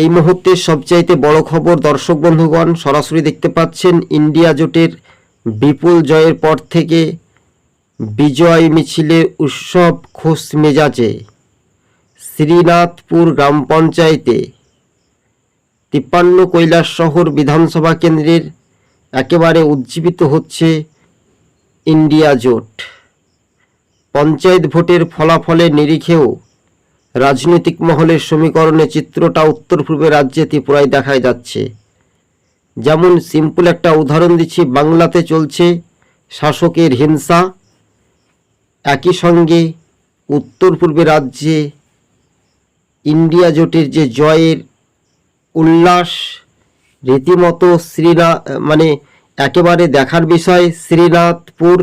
এই মুহূর্তে সবচাইতে বড় খবর দর্শক বন্ধুগণ, সরাসরি দেখতে পাচ্ছেন ইন্ডিয়া জোটের বিপুল জয়ের পর থেকে বিজয় মিছিলে উৎসব খোশ মেজাজে। শ্রীনাথপুর গ্রাম পঞ্চায়েতে তিপ্পান্ন কৈলাস শহর বিধানসভা কেন্দ্রের একেবারে উজ্জীবিত হচ্ছে ইন্ডিয়া জোট। পঞ্চায়েত ভোটের ফলাফলের নিরিখেও রাজনৈতিক মহলের সমীকরণে চিত্রটা উত্তর পূর্বে রাজ্যে ত্রিপুরায় দেখা যাচ্ছে। যেমন সিম্পল একটা উদাহরণ দিচ্ছি, বাংলাতে চলছে শাসকের হিংসা। একই সঙ্গে উত্তর পূর্বে রাজ্যে ইন্ডিয়া জোটের যে জয়ের উল্লাস, রীতিমতো শ্রীনা মানে একেবারে দেখার বিষয় শ্রীনাথপুর।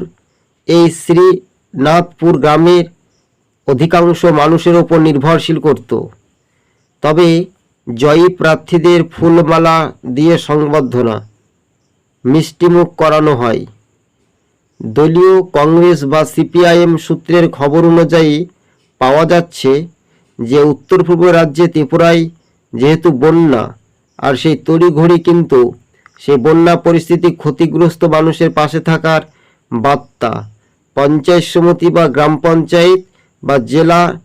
এই শ্রীনাথপুর গ্রামের অধিকাংশ মানুষের ওপর নির্ভরশীল করত। তবে জয়ী প্রার্থীদের ফুলমালা দিয়ে সংবর্ধনা মিষ্টিমুখ করানো হয়। দলীয় কংগ্রেস বা সিপিআইএম সূত্রের খবর অনুযায়ী পাওয়া যাচ্ছে যে উত্তর পূর্ব রাজ্যে ত্রিপুরায় যেহেতু বন্যা আর সেই তড়িঘড়ি কিন্তু সেই বন্যা পরিস্থিতি ক্ষতিগ্রস্ত মানুষের পাশে থাকার বার্তা, পঞ্চায়েত সমিতি বা গ্রাম পঞ্চায়েত বা জেলা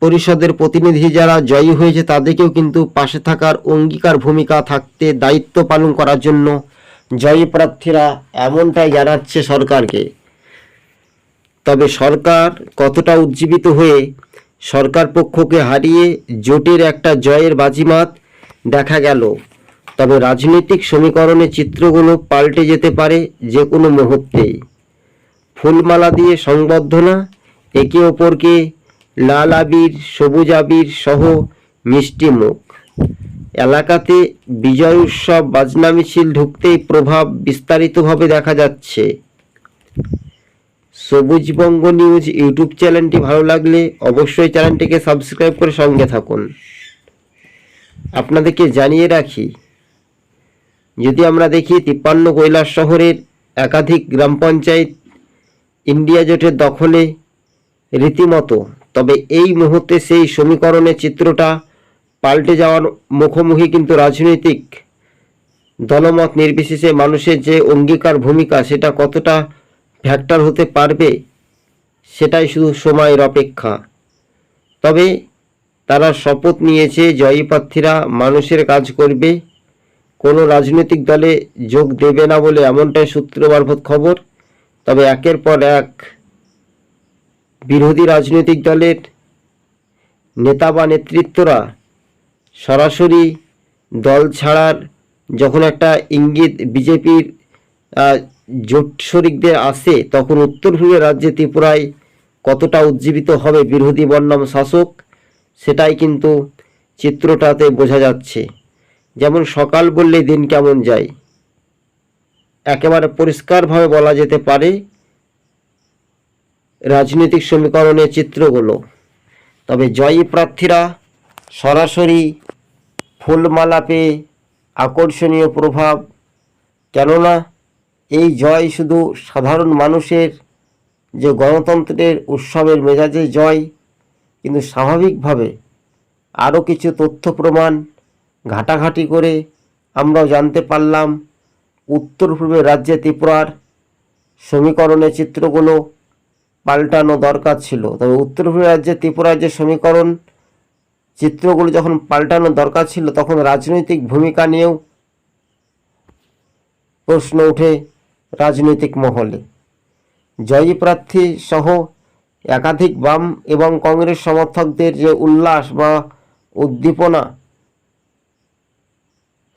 পরিষদের প্রতিনিধি যারা জয়ী হয়েছে তাদেরকেও কিন্তু পাশে থাকার অঙ্গীকার ভূমিকা থাকতে দায়িত্ব পালন করার জন্য জয়ী প্রার্থীরা এমনটাই জানাচ্ছে সরকারকে। তবে সরকার কতটা উজ্জীবিত হয়ে সরকার পক্ষকে হারিয়ে জোটের একটা জয়ের বাজিমাত দেখা গেল। তবে রাজনৈতিক সমীকরণে চিত্রগুলো পাল্টে যেতে পারে যে কোনো মুহূর্তেই। ফুলমালা দিয়ে সংবর্ধনা একে অপরকে লাল আবির, সবুজ আবির সহ মিষ্টি মুখ। এলাকাতে বিজয় উৎসব বাজনা মিছিল ঢুকতেই প্রভাব বিস্তারিতভাবে দেখা যাচ্ছে। সবুজবঙ্গ নিউজ ইউটিউব চ্যানেলটি ভালো লাগলে অবশ্যই চ্যানেলটিকে সাবস্ক্রাইব করে সঙ্গে থাকুন। আপনাদেরকে জানিয়ে রাখি, যদি আমরা দেখি তিপ্পান্ন কৈলাস শহরের একাধিক গ্রাম পঞ্চায়েত, ইন্ডিয়া জোটের দখলে রীতিমতো। তবে এই মুহূর্তে সেই সমীকরণের চিত্রটা পাল্টে যাওয়ার মুখোমুখি কিন্তু রাজনৈতিক দলমত নির্বিশেষে মানুষের যে অঙ্গীকার ভূমিকা সেটা কতটা ফ্যাক্টর হতে পারবে, সেটাই শুধু সময়ের অপেক্ষা। তবে তারা শপথ নিয়েছে, জয়ী প্রার্থীরা মানুষের কাজ করবে, কোনো রাজনৈতিক দলে যোগ দেবে না বলে এমনটাই সূত্র মারফত খবর। তবে একের পর এক বিরোধী রাজনৈতিক দলের নেতা বা নেতৃত্বরা সরাসরি দল ছাড়ার যখন একটা ইঙ্গিত বিজেপির জোট শরিকদের আসে, তখন উত্তর পূর্বের রাজ্যে ত্রিপুরায় কতটা উজ্জীবিত হবে বিরোধী বর্ণম শাসক, সেটাই কিন্তু চিত্রটাতে বোঝা যাচ্ছে। যেমন সকাল বললে দিন কেমন যায়। একেবারে পরিষ্কারভাবে বলা যেতে পারে রাজনৈতিক সমীকরণের চিত্রগুলো। তবে জয়ী প্রার্থীরা সরাসরি ফুলমালা পেয়ে আকর্ষণীয় প্রভাব। কেননা এই জয় শুধু সাধারণ মানুষের যে গণতন্ত্রের উৎসবের মেজাজে জয়, কিন্তু স্বাভাবিকভাবে আরও কিছু তথ্য প্রমাণ ঘাটাঘাটি করে আমরাও জানতে পারলাম উত্তর পূর্বের রাজ্যে ত্রিপুরার সমীকরণের চিত্রগুলো পাল্টানো দরকার ছিল। তবে উত্তর পূর্ব রাজ্যে ত্রিপুরার যে সমীকরণ চিত্রগুলো যখন পাল্টানো দরকার ছিল, তখন রাজনৈতিক ভূমিকা নিয়েও প্রশ্ন ওঠে রাজনৈতিক মহলে। জয়ী প্রার্থী সহ একাধিক বাম এবং কংগ্রেস সমর্থকদের যে উল্লাস বা উদ্দীপনা,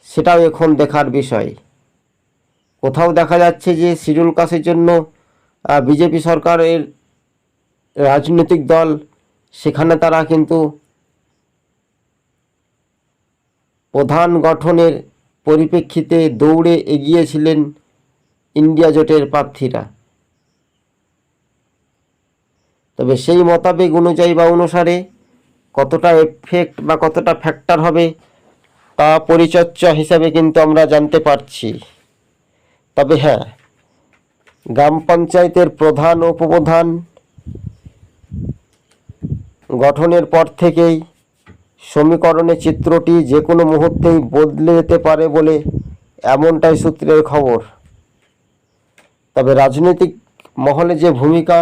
সেটাও এখন দেখার বিষয়। কোথাও দেখা যাচ্ছে যে শিডিউল কাসের জন্য বিজেপি সরকারের রাজনৈতিক দল, সেখানে তারা কিন্তু প্রধান গঠনের পরিপ্রেক্ষিতে দৌড়ে এগিয়েছিলেন ইন্ডিয়া জোটের প্রার্থীরা। তবে সেই মোতাবেক অনুযায়ী বা অনুসারে কতটা এফেক্ট বা কতটা ফ্যাক্টর হবে তা পরিচর্যা হিসাবে কিন্তু আমরা জানতে পারছি। তবে হ্যাঁ গ্রাম পঞ্চায়েতের প্রধান, উপপ্রধান গঠনের পর থেকেই সমীকরণের চিত্রটি যে কোনো মুহূর্তেই বদলে যেতে পারে বলে এমনটাই সূত্রের খবর। তবে রাজনৈতিক মহলে যে ভূমিকা,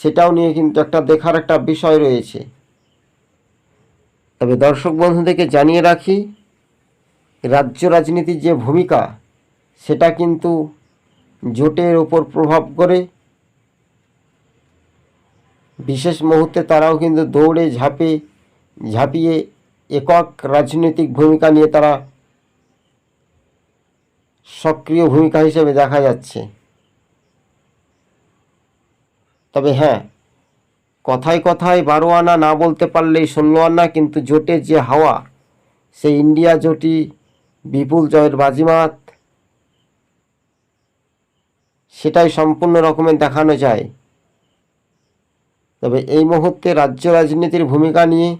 সেটাও নিয়ে কিন্তু একটা দেখার একটা বিষয় রয়েছে। তবে দর্শক বন্ধুদেরকে জানিয়ে রাখি, রাজ্য রাজনীতির যে ভূমিকা, সেটা কিন্তু জোটের ওপর প্রভাব করে বিশেষ মুহূর্তে তারাও কিন্তু দৌড়ে ঝাঁপে, ঝাঁপিয়ে একক রাজনৈতিক ভূমিকা নিয়ে তারা সক্রিয় ভূমিকা হিসেবে দেখা যাচ্ছে। তবে হ্যাঁ কথায় কথায় বারো আনা না বলতে পারলেই ষোলো আনা কিন্তু জোটের যে হাওয়া, সেই ইন্ডিয়া জোটই বিপুল জয়ের বাজিমাত। সেটাই সম্পূর্ণ রকমের দেখানো যায়। তবে এই মুহূর্তে রাজ্য রাজনীতির ভূমিকা নিয়ে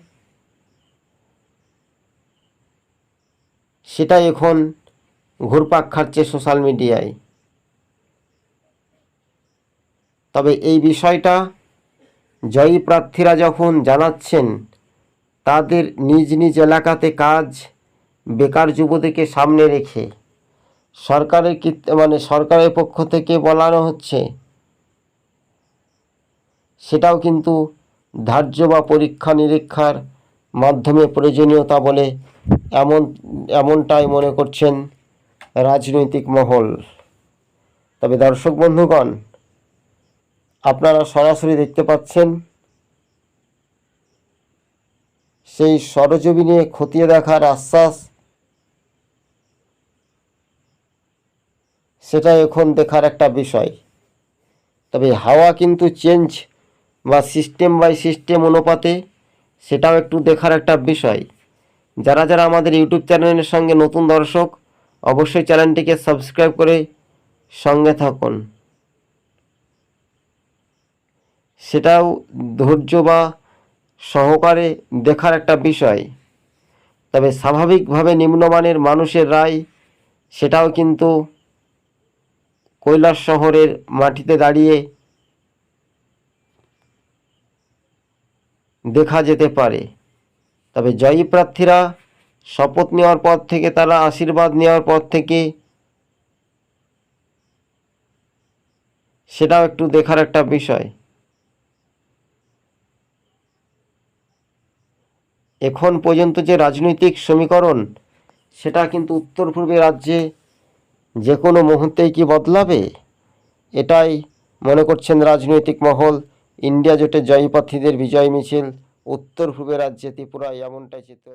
সেটাই এখন ঘুরপাক খাচ্ছে সোশ্যাল মিডিয়ায়। তবে এই বিষয়টা জয়ী প্রার্থীরা যখন জানাচ্ছেন, তাদের নিজ নিজ এলাকাতে কাজ বেকার যুবতীকে সামনে রেখে, সরকারের মানে সরকারের পক্ষ থেকে বলানো হচ্ছে সেটাও কিন্তু ধার্য বা পরীক্ষা নিরীক্ষার মাধ্যমে প্রয়োজনীয়তা বলে এমন, এমনটাই মনে করছেন রাজনৈতিক মহল। তবে দর্শক বন্ধুগণ, আপনারা সরাসরি দেখতে পাচ্ছেন, সেই সরজমি নিয়ে খতিয়ে দেখার আশ্বাস, সেটা এখন দেখার একটা বিষয়। তবে হাওয়া কিন্তু চেঞ্জ বা সিস্টেম বাই সিস্টেম অনুপাতে সেটাও একটু দেখার একটা বিষয়। যারা যারা আমাদের ইউটিউব চ্যানেলের সঙ্গে নতুন দর্শক, অবশ্যই চ্যানেলটিকে সাবস্ক্রাইব করে সঙ্গে থাকুন। সেটাও ধৈর্য বা সহকারে দেখার একটা বিষয়। তবে স্বাভাবিকভাবে নিম্নমানের মানুষের রায়, সেটাও কিন্তু কৈলাস শহরের মাটিতে দাঁড়িয়ে দেখা যেতে পারে। তবে জয়ী প্রার্থীরা শপথ নেওয়ার পর থেকে, তারা আশীর্বাদ নেওয়ার পর থেকে সেটাও একটু দেখার একটা বিষয়। এখন পর্যন্ত যে রাজনৈতিক সমীকরণ, সেটা কিন্তু উত্তর পূর্বে রাজ্যে যে কোনো মুহূর্তেই কি বদলাবে? এটাই মনে করছেন রাজনৈতিক মহল ইন্ডিয়া জোটে জয়ী প্রার্থীদের বিজয় মিছিল উত্তর পূর্বে রাজ্যে ত্রিপুরা এমনটাই চিত্র